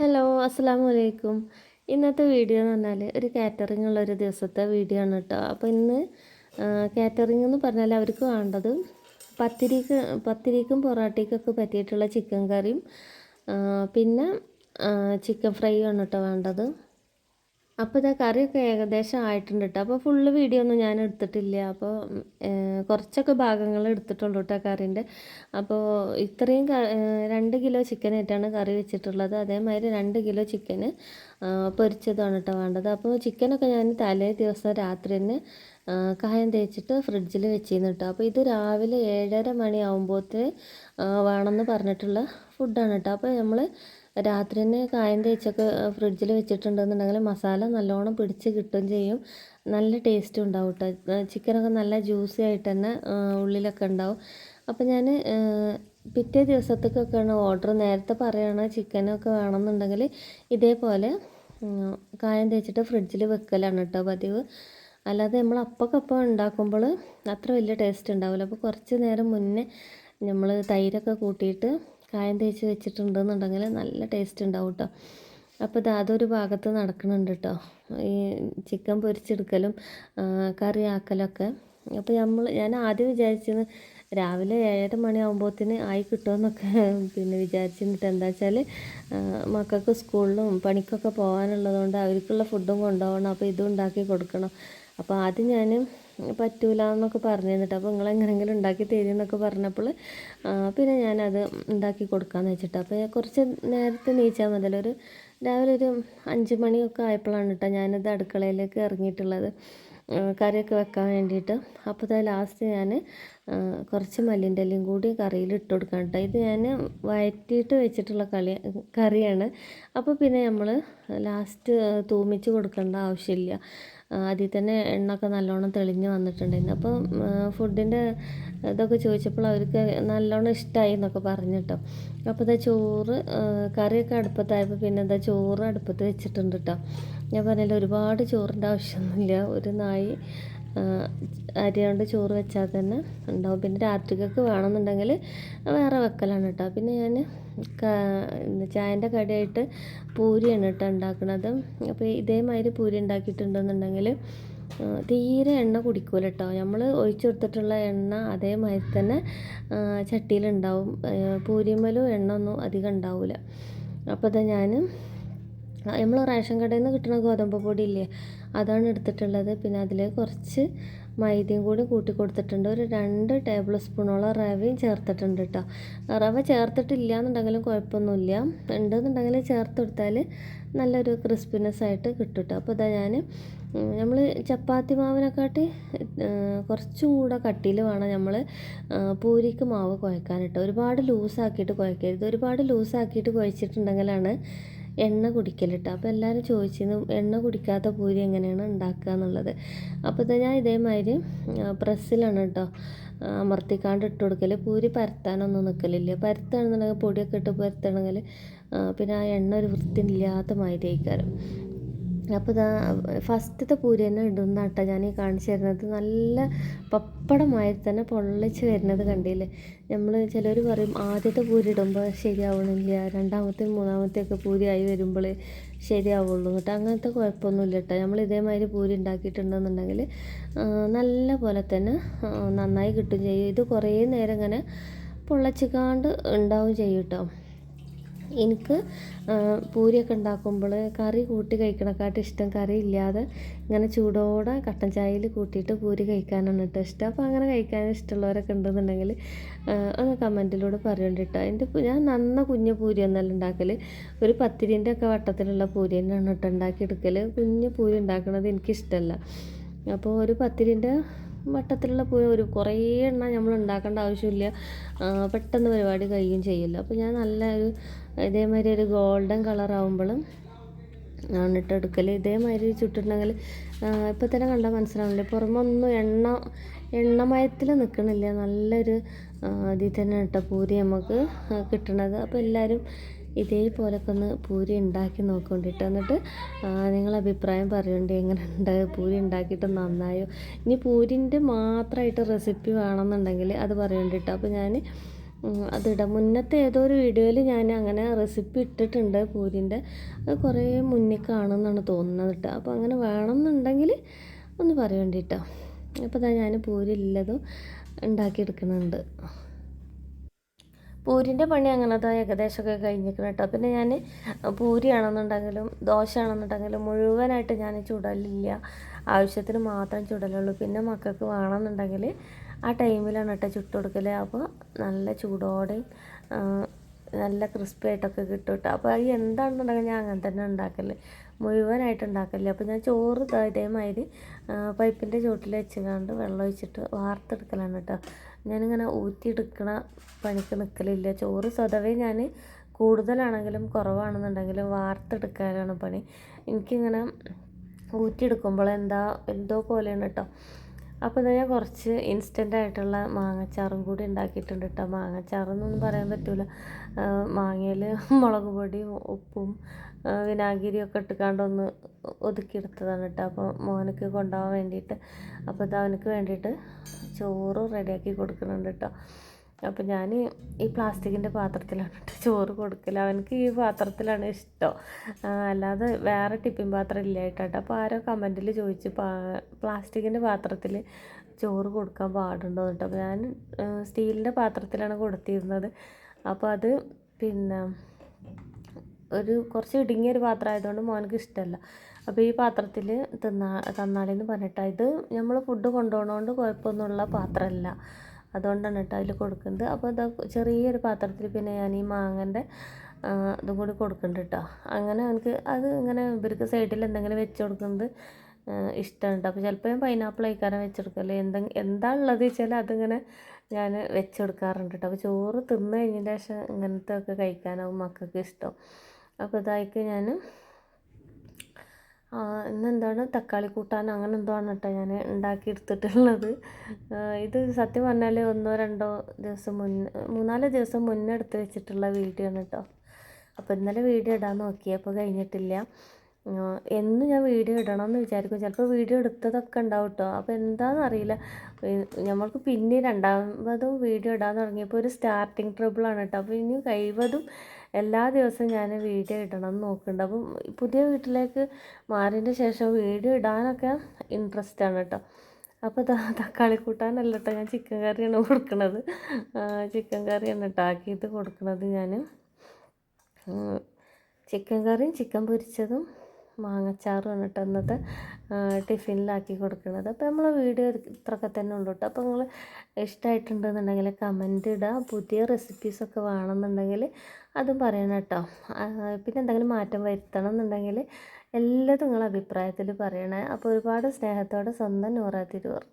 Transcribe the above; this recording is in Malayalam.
ഹലോ അസ്സാം വലൈക്കും ഇന്നത്തെ വീഡിയോ എന്ന് പറഞ്ഞാൽ ഒരു കാറ്ററിംഗ് ഉള്ള ഒരു ദിവസത്തെ വീഡിയോ ആണ് കേട്ടോ അപ്പോൾ ഇന്ന് കാറ്ററിംഗ് എന്ന് പറഞ്ഞാൽ അവർക്ക് വേണ്ടത് പത്തിരിക്ക് പത്തിരിക്കും പൊറോട്ടയ്ക്കൊക്കെ പറ്റിയിട്ടുള്ള ചിക്കൻ കറിയും പിന്നെ ചിക്കൻ ഫ്രൈ ആണ് കേട്ടോ വേണ്ടത്. അപ്പോൾ ഇതാ കറിയൊക്കെ ഏകദേശം ആയിട്ടുണ്ട് കേട്ടോ അപ്പോൾ ഫുള്ള് വീഡിയോ ഒന്നും ഞാൻ എടുത്തിട്ടില്ല. അപ്പോൾ കുറച്ചൊക്കെ ഭാഗങ്ങൾ എടുത്തിട്ടുള്ളൂ കേട്ടോ കറീന്റെ. അപ്പോൾ ഇത്രയും രണ്ട് കിലോ ചിക്കൻ ആയിട്ടാണ് കറി വെച്ചിട്ടുള്ളത്. അതേമാതിരി രണ്ട് കിലോ ചിക്കന് പൊരിച്ചതാണ് കേട്ടോ വേണ്ടത്. അപ്പോൾ ചിക്കനൊക്കെ ഞാൻ തലേ ദിവസം രാത്രി തന്നെ കായം തേച്ചിട്ട് ഫ്രിഡ്ജിൽ വെച്ചിരുന്നു കേട്ടോ അപ്പോൾ ഇത് രാവിലെ ഏഴര മണി ആകുമ്പോഴത്തെ വേണമെന്ന് പറഞ്ഞിട്ടുള്ള ഫുഡാണ് കേട്ടോ അപ്പോൾ നമ്മൾ രാത്രി തന്നെ കായം തേച്ചൊക്കെ ഫ്രിഡ്ജിൽ വെച്ചിട്ടുണ്ടെന്നുണ്ടെങ്കിൽ മസാല നല്ലോണം പിടിച്ച് കിട്ടുകയും ചെയ്യും. നല്ല ടേസ്റ്റും ഉണ്ടാവും കേട്ടോ ചിക്കനൊക്കെ നല്ല ജ്യൂസി ആയിട്ട് തന്നെ ഉള്ളിലൊക്കെ ഉണ്ടാവും. അപ്പോൾ ഞാൻ പിറ്റേ ദിവസത്തേക്കൊക്കെയാണ് ഓർഡർ നേരത്തെ പറയുകയാണ് ചിക്കനൊക്കെ വേണമെന്നുണ്ടെങ്കിൽ ഇതേപോലെ കായം തേച്ചിട്ട് ഫ്രിഡ്ജിൽ വെക്കലാണ് കേട്ടോ പതിവ്. അല്ലാതെ നമ്മൾ അപ്പക്കപ്പം ഉണ്ടാക്കുമ്പോൾ അത്ര വലിയ ടേസ്റ്റ് ഉണ്ടാവില്ല. അപ്പോൾ കുറച്ച് നേരം മുന്നേ നമ്മൾ തൈരൊക്കെ കൂട്ടിയിട്ട് കായം തേച്ച് വെച്ചിട്ടുണ്ടെന്നുണ്ടെങ്കിൽ നല്ല ടേസ്റ്റ് ഉണ്ടാവും കേട്ടോ അപ്പോൾ ഇത് അതൊരു ഭാഗത്ത് നടക്കുന്നുണ്ട് കേട്ടോ ഈ ചിക്കൻ പൊരിച്ചെടുക്കലും കറി ആക്കലൊക്കെ. അപ്പോൾ നമ്മൾ ഞാൻ ആദ്യം വിചാരിച്ചത് രാവിലെ ഏഴര മണിയാകുമ്പോഴത്തേന് ആയി കിട്ടുമെന്നൊക്കെ പിന്നെ വിചാരിച്ചിട്ട് എന്താ വെച്ചാൽ മക്കൾക്ക് സ്കൂളിലും പണിക്കൊക്കെ പോകാനുള്ളതുകൊണ്ട് അവർക്കുള്ള ഫുഡും കൊണ്ടുപോകണം. അപ്പോൾ ഇതും ഉണ്ടാക്കി കൊടുക്കണം. അപ്പോൾ ആദ്യം ഞാൻ പറ്റൂല എന്നൊക്കെ പറഞ്ഞു തന്നിട്ട്. അപ്പോൾ നിങ്ങൾ എങ്ങനെയെങ്കിലും ഉണ്ടാക്കി തരുമെന്നൊക്കെ പറഞ്ഞപ്പോൾ പിന്നെ ഞാനത് ഉണ്ടാക്കി കൊടുക്കാമെന്ന് വെച്ചിട്ട്. അപ്പോൾ കുറച്ച് നേരത്തെ നീച്ചാൽ മുതൽ ഒരു രാവിലെ ഒരു അഞ്ച് മണിയൊക്കെ ആയപ്പോഴാണ് കേട്ടോ ഞാനത് അടുക്കളയിലേക്ക് ഇറങ്ങിയിട്ടുള്ളത്. കറിയൊക്കെ വെക്കാൻ വേണ്ടിയിട്ട്. അപ്പോൾ ലാസ്റ്റ് ഞാൻ കുറച്ച് മല്ലിന്റെ ഇലയും കൂടി കറിയിൽ ഇട്ട് കൊടുക്കാം കേട്ടോ. ഇത് ഞാൻ വഴറ്റിയിട്ട് വെച്ചിട്ടുള്ള കളി കറിയാണ്. അപ്പോൾ പിന്നെ നമ്മൾ ലാസ്റ്റ് തൂമിച്ച് കൊടുക്കേണ്ട ആവശ്യമില്ല. അതിൽ തന്നെ എണ്ണൊക്കെ നല്ലോണം തെളിഞ്ഞ് വന്നിട്ടുണ്ടായിരുന്നു. അപ്പോൾ ഫുഡിന്റെ ഇതൊക്കെ ചോദിച്ചപ്പോൾ അവർക്ക് നല്ലോണം ഇഷ്ടമായി എന്നൊക്കെ പറഞ്ഞിട്ടോ അപ്പോൾ ഇതാ ചോറ് കറിയൊക്കെ അടുപ്പത്തായപ്പോൾ പിന്നെ എന്താ ചോറ് അടുപ്പത്ത് വെച്ചിട്ടുണ്ട് കേട്ടോ. ഞാൻ പറഞ്ഞില്ല ഒരുപാട് ചോറിന്റെ ആവശ്യമൊന്നുമില്ല. ഒരു നായി അരി കൊണ്ട് ചോറ് വെച്ചാൽ തന്നെ ഉണ്ടാവും. പിന്നെ രാത്രിക്കൊക്കെ വേണമെന്നുണ്ടെങ്കിൽ വേറെ വെക്കലാണ് കേട്ടോ. പിന്നെ ഞാൻ ചായന്റെ കടിയായിട്ട് പൂരിയാണ് കേട്ടോ ഉണ്ടാക്കുന്നത് അപ്പോൾ ഇതേമാതിരി പൂരി ഉണ്ടാക്കിയിട്ടുണ്ടെന്നുണ്ടെങ്കിൽ തീരെ എണ്ണ കുടിക്കൂല കേട്ടോ. നമ്മൾ ഒഴിച്ചു കൊടുത്തിട്ടുള്ള എണ്ണ അതേമാതിരി തന്നെ ചട്ടിയിലുണ്ടാവും. പൂരിമലും എണ്ണ ഒന്നും അധികം ഉണ്ടാവില്ല അപ്പോൾ ഇതാ ഞാൻ നമ്മൾ റേഷൻ കടയിൽ നിന്ന് കിട്ടുന്ന ഗോതമ്പ് പൊടി ഇല്ലേ അതാണ് എടുത്തിട്ടുള്ളത്. പിന്നെ അതിൽ കുറച്ച് മൈദയും കൂടി കൂട്ടി കൊടുത്തിട്ടുണ്ട്. ഒരു രണ്ട് ടേബിൾ സ്പൂണോളം റവയും ചേർത്തിട്ടുണ്ട് കേട്ടോ റവ ചേർത്തിട്ടില്ല എന്നുണ്ടെങ്കിലും കുഴപ്പമൊന്നുമില്ല. ഉണ്ടെന്നുണ്ടെങ്കിൽ ചേർത്ത് കൊടുത്താൽ നല്ലൊരു ക്രിസ്പിനെസ് ആയിട്ട് കിട്ടും കേട്ടോ അപ്പോൾ ഇതാ ഞാൻ നമ്മൾ ചപ്പാത്തി മാവിനെക്കാട്ടി കുറച്ചും കൂടെ കട്ടിയിൽ വേണം നമ്മൾ പൂരിക്ക് മാവ് കുഴക്കാൻ കേട്ടോ ഒരുപാട് ലൂസാക്കിയിട്ട് കുഴക്കരുത്. ഒരുപാട് ലൂസാക്കിയിട്ട് കുഴച്ചിട്ടുണ്ടെങ്കിലാണ് എണ്ണ കുടിക്കൽ കേട്ടോ അപ്പോൾ എല്ലാവരും ചോദിച്ചിരുന്നു എണ്ണ കുടിക്കാത്ത പൂരി എങ്ങനെയാണ് ഉണ്ടാക്കുക എന്നുള്ളത്. അപ്പോൾ ഇത് ഞാൻ ഇതേമാതിരി പ്രസ്സിലാണ് കേട്ടോ അമർത്തിക്കാണ്ട് ഇട്ട് കൊടുക്കൽ പൂരി പരത്താനൊന്നും നിൽക്കലില്ല പരത്താണെന്നുണ്ടെങ്കിൽ പൊടിയൊക്കെ ഇട്ട് പരത്തണമെങ്കിൽ പിന്നെ ആ എണ്ണ ഒരു വൃത്തിയില്ലാത്ത മാതിരി ആയിക്കാരം. അപ്പോൾ ഇതാ ഫസ്റ്റത്തെ പൂരി തന്നെ ഇടുന്ന കേട്ടോ ഞാൻ ഈ കാണിച്ചു തരുന്നത്. നല്ല പപ്പടമായി തന്നെ പൊള്ളിച്ച് വരുന്നത് കണ്ടില്ലേ? നമ്മൾ ചിലർ പറയും ആദ്യത്തെ പൂരി ഇടുമ്പോൾ ശരിയാവണില്ല. രണ്ടാമത്തെ മൂന്നാമത്തെയൊക്കെ പൂരി ആയി വരുമ്പോൾ ശരിയാവുള്ളൂ. കേട്ടോ അങ്ങനത്തെ കുഴപ്പമൊന്നുമില്ല കേട്ടോ. നമ്മൾ ഇതേമാതിരി പൂരി ഉണ്ടാക്കിയിട്ടുണ്ടെന്നുണ്ടെങ്കിൽ നല്ല പോലെ തന്നെ നന്നായി കിട്ടും ചെയ്യും. ഇത് കുറേ നേരം ഇങ്ങനെ പൊള്ളച്ചിക്കാണ്ട് ഉണ്ടാവും ചെയ്യും കേട്ടോ. എനിക്ക് പൂരിയൊക്കെ ഉണ്ടാക്കുമ്പോൾ കറി കൂട്ടി കഴിക്കണക്കാട്ട് ഇഷ്ടം കറി ഇല്ലാതെ ഇങ്ങനെ ചൂടോടെ കട്ടൻ ചായയിൽ കൂട്ടിയിട്ട് പൂരി കഴിക്കാനാണ് കേട്ടോ ഇഷ്ടം. അപ്പോൾ അങ്ങനെ കഴിക്കാൻ ഇഷ്ടമുള്ളവരൊക്കെ ഉണ്ടെന്നുണ്ടെങ്കിൽ ഒന്ന് കമന്റിലൂടെ പറയണ്ട കേട്ടോ. എന്റെ ഞാൻ നന്ന കുഞ്ഞു പൂരി ഒന്നല്ല ഉണ്ടാക്കൽ ഒരു പത്തിരിന്റെ ഒക്കെ വട്ടത്തിലുള്ള പൂരി തന്നെയാണ് കേട്ടോ ഉണ്ടാക്കിയെടുക്കൽ കുഞ്ഞു പൂരി ഉണ്ടാക്കണത് എനിക്കിഷ്ടമല്ല. അപ്പോൾ ഒരു പത്തിരിന്റെ വട്ടത്തിലുള്ള പൂരി ഒരു കുറേ എണ്ണം നമ്മൾ ഉണ്ടാക്കേണ്ട ആവശ്യമില്ല. പെട്ടെന്ന് പരിപാടി കഴിയും ചെയ്യില്ല. അപ്പോൾ ഞാൻ നല്ല ഒരു ഇതേമാതിരി ഒരു ഗോൾഡൻ കളർ ആകുമ്പോഴും ആണ് എടുക്കൽ ഇതേമാതിരി ചുട്ടിട്ടുണ്ടെങ്കിൽ ഇപ്പോൾ തന്നെ കണ്ടാൽ മനസ്സിലാവില്ലേ പുറമൊന്നും എണ്ണ എണ്ണമയത്തിൽ നിൽക്കണില്ല നല്ലൊരു ഇതിൽ തന്നെ ഇട്ട പൂരി നമുക്ക് കിട്ടണത്. അപ്പോൾ എല്ലാവരും ഇതേപോലൊക്കെ ഒന്ന് പൂരി ഉണ്ടാക്കി നോക്കൊണ്ടിട്ട്. എന്നിട്ട് നിങ്ങൾ അഭിപ്രായം പറയണ്ടേ? എങ്ങനെ പൂരി ഉണ്ടാക്കിയിട്ട് നന്നായോ? ഇനി പൂരിന്റെ മാത്രമായിട്ട് റെസിപ്പി വേണമെന്നുണ്ടെങ്കിൽ അത് പറയണ്ടിട്ടോ. അപ്പോൾ ഞാൻ അതിടാം. മുന്നത്തെ ഏതോ ഒരു വീഡിയോയിൽ ഞാൻ അങ്ങനെ റെസിപ്പി ഇട്ടിട്ടുണ്ട് പൂരിന്റെ. അത് കുറേ മുന്നേ കാണുമെന്നാണ് തോന്നുന്നത് കേട്ടോ. അപ്പോൾ അങ്ങനെ വേണമെന്നുണ്ടെങ്കിൽ ഒന്ന് പറയേണ്ടി കേട്ടോ അപ്പോൾ ഞാൻ പൂരി ഇല്ലതും ഉണ്ടാക്കിയെടുക്കുന്നുണ്ട്. പൂരിന്റെ പണി അങ്ങനത്തെ ഏകദേശമൊക്കെ കഴിഞ്ഞിരിക്കണം കേട്ടോ. പിന്നെ ഞാൻ പൂരിയാണെന്നുണ്ടെങ്കിലും ദോശയാണെന്നുണ്ടെങ്കിലും മുഴുവനായിട്ട് ഞാൻ ചുടലില്ല. ആവശ്യത്തിന് മാത്രം ചുടലുള്ളൂ. പിന്നെ മക്കൾക്ക് വേണമെന്നുണ്ടെങ്കിൽ ആ ടൈമിലാണ് കേട്ടോ ചുട്ട് അപ്പോൾ നല്ല ചൂടോടെയും നല്ല ക്രിസ്പി ആയിട്ടൊക്കെ കിട്ടും കേട്ടോ. അപ്പോൾ അത് എന്താണെന്നുണ്ടെങ്കിൽ ഞാൻ അങ്ങനെ തന്നെ ഉണ്ടാക്കൽ. മുഴുവനായിട്ട് ഉണ്ടാക്കൽ അപ്പോൾ ഞാൻ ചോറ് ഇതേമാതിരി പൈപ്പിന്റെ ചോട്ടിൽ വെച്ചുകൊണ്ട് വെള്ളം ഒഴിച്ചിട്ട് വാർത്തെടുക്കലാണ് കേട്ടോ. ഞാനിങ്ങനെ ഊറ്റിയെടുക്കണ പണിക്ക് നിൽക്കലില്ല ചോറ് സ്വതവേ ഞാൻ കൂടുതലാണെങ്കിലും കുറവാണെന്നുണ്ടെങ്കിലും വാർത്തെടുക്കാനാണ് പണി. എനിക്കിങ്ങനെ ഊറ്റിയെടുക്കുമ്പോൾ എന്താ എന്തോ പോലെയാണ് കേട്ടോ അപ്പോൾ ഞാൻ കുറച്ച് ഇൻസ്റ്റന്റ് ആയിട്ടുള്ള മാങ്ങച്ചാറും കൂടി ഉണ്ടാക്കിയിട്ടുണ്ട് കേട്ടോ മാങ്ങച്ചാറെന്നൊന്നും പറയാൻ പറ്റില്ല മാങ്ങയിൽ മുളക് പൊടിയും ഉപ്പും വിനാഗിരിയൊക്കെ വിനാഗിരിയും ഒക്കെ ഇട്ടുകൊണ്ട് ഒന്ന് ഒതുക്കിയെടുത്തതാണ് കേട്ടോ അപ്പോൾ മോനക്ക് കൊണ്ടുപോകാൻ വേണ്ടിയിട്ട്. അപ്പോൾ ഇത് അവനക്ക് വേണ്ടിയിട്ട് ചോറ് റെഡിയാക്കി കൊടുക്കുന്നുണ്ട് കേട്ടോ അപ്പോൾ ഞാൻ ഈ പ്ലാസ്റ്റിക്കിന്റെ പാത്രത്തിലാണ് ചോറ് കൊടുക്കൽ അവനക്ക് ഈ പാത്രത്തിലാണ് ഇഷ്ടം. അല്ലാതെ വേറെ ടിഫിൻ പാത്രം ഇല്ല കേട്ടോ അപ്പോൾ ആരോ കമന്റിൽ ചോദിച്ച് പ്ലാസ്റ്റിക്കിന്റെ പാത്രത്തിൽ ചോറ് കൊടുക്കാൻ പാടുണ്ടോ കേട്ടോ അപ്പോൾ ഞാൻ സ്റ്റീലിന്റെ പാത്രത്തിലാണ് കൊടുത്തിരുന്നത്. അപ്പോൾ അത് പിന്നെ ഒരു കുറച്ച് ഇടുങ്ങിയൊരു പാത്രം ആയതുകൊണ്ട് മോനക്ക് ഇഷ്ടമല്ല അപ്പോൾ ഈ പാത്രത്തിൽ തിന്നാ തന്നാളിന്ന് പറഞ്ഞിട്ട്. ഇത് നമ്മൾ ഫുഡ് കൊണ്ടുപോകണോണ്ട് കുഴപ്പമൊന്നുമുള്ള പാത്രമല്ല അതുകൊണ്ടാണ് കേട്ടോ അതിൽ കൊടുക്കുന്നത്. അപ്പോൾ ഇതാ ചെറിയൊരു പാത്രത്തിൽ പിന്നെ ഞാൻ ഈ മാങ്ങന്റെ ഇതും കൂടി കൊടുക്കുന്നുണ്ട് കേട്ടോ അങ്ങനെ എനിക്ക് അത് ഇങ്ങനെ ഇവർക്ക് സൈഡിൽ എന്തെങ്കിലും വെച്ച് കൊടുക്കുന്നത് ഇഷ്ടമാണ് കേട്ടോ അപ്പോൾ ചിലപ്പോൾ ഞാൻ പൈനാപ്പിൾ കഴിക്കാനും വെച്ച് കൊടുക്കല്ലേ എന്തെങ്കിലും എന്താ ഉള്ളത് വെച്ചാൽ അതിങ്ങനെ ഞാൻ വെച്ച് കൊടുക്കാറുണ്ട് കേട്ടോ അപ്പോൾ ചോറ് തിന്ന് കഴിഞ്ഞതിന് ശേഷം ഇങ്ങനത്തെ ഒക്കെ കഴിക്കാനാവും മക്കൾക്ക് ഇഷ്ടം. അപ്പോൾ ഇതായിക്ക് ഞാൻ ഇന്നെന്താണ് തക്കാളി കൂട്ടാൻ? അങ്ങനെ എന്തോ ആണ് കേട്ടോ ഞാൻ ഉണ്ടാക്കിയെടുത്തിട്ടുള്ളത്. എടുത്തിട്ടുള്ളത് ഇത് സത്യം പറഞ്ഞാൽ ഒന്നോ രണ്ടോ ദിവസം മുന്നേ മൂന്നാൽ ദിവസം മുന്നേ എടുത്ത് വെച്ചിട്ടുള്ള വീഡിയോ ആണ് കേട്ടോ അപ്പോൾ ഇന്നലെ വീഡിയോ ഇടാൻ നോക്കിയപ്പോൾ കഴിഞ്ഞിട്ടില്ല. എന്നും ഞാൻ വീഡിയോ ഇടണം എന്ന് വിചാരിക്കും. ചിലപ്പോൾ വീഡിയോ എടുത്തതൊക്കെ ഉണ്ടാവും കേട്ടോ അപ്പോൾ എന്താണെന്ന് അറിയില്ല. നമ്മൾക്ക് പിന്നെ രണ്ടാമതും വീഡിയോ ഇടാൻ തുടങ്ങിയപ്പോൾ ഒരു സ്റ്റാർട്ടിങ് ട്രബിളാണ് കേട്ടോ അപ്പോൾ ഇനി കഴിവതും എല്ലാ ദിവസവും ഞാൻ വീഡിയോ ഇടണം എന്ന് നോക്കുന്നുണ്ട് അപ്പം പുതിയ വീട്ടിലേക്ക് മാറിയതിന്റെ ശേഷം വീഡിയോ ഇടാനൊക്കെ ഇൻട്രസ്റ്റ് ആണ് കേട്ടോ അപ്പോൾ തക്കാളി കൂട്ടാനല്ല കേട്ടോ ഞാൻ ചിക്കൻ കറിയാണ് കൊടുക്കുന്നത് ചിക്കൻ കറിയാണ് കേട്ടോ ആക്കിയിട്ട് കൊടുക്കുന്നത് ഞാൻ ചിക്കൻ കറിയും ചിക്കൻ പൊരിച്ചതും മാങ്ങച്ചാറുമാണ് കേട്ടോ ഇന്നത്തെ ടിഫിനിലാക്കി കൊടുക്കുന്നത് അപ്പോൾ നമ്മൾ വീഡിയോ ഇത്രയൊക്കെ തന്നെ ഉള്ളൂ കേട്ടോ. അപ്പോൾ നിങ്ങൾ ഇഷ്ടമായിട്ടുണ്ടെന്നുണ്ടെങ്കിൽ കമന്റ് ഇടുക. പുതിയ റെസിപ്പീസൊക്കെ വേണമെന്നുണ്ടെങ്കിൽ അതും പറയണം കേട്ടോ. പിന്നെ എന്തെങ്കിലും മാറ്റം വരുത്തണം എന്നുണ്ടെങ്കിൽ എല്ലാതും നിങ്ങളെ അഭിപ്രായത്തിൽ പറയണേ. അപ്പോൾ ഒരുപാട് സ്നേഹത്തോടെ സ്വന്തം നൂറ തിരൂർ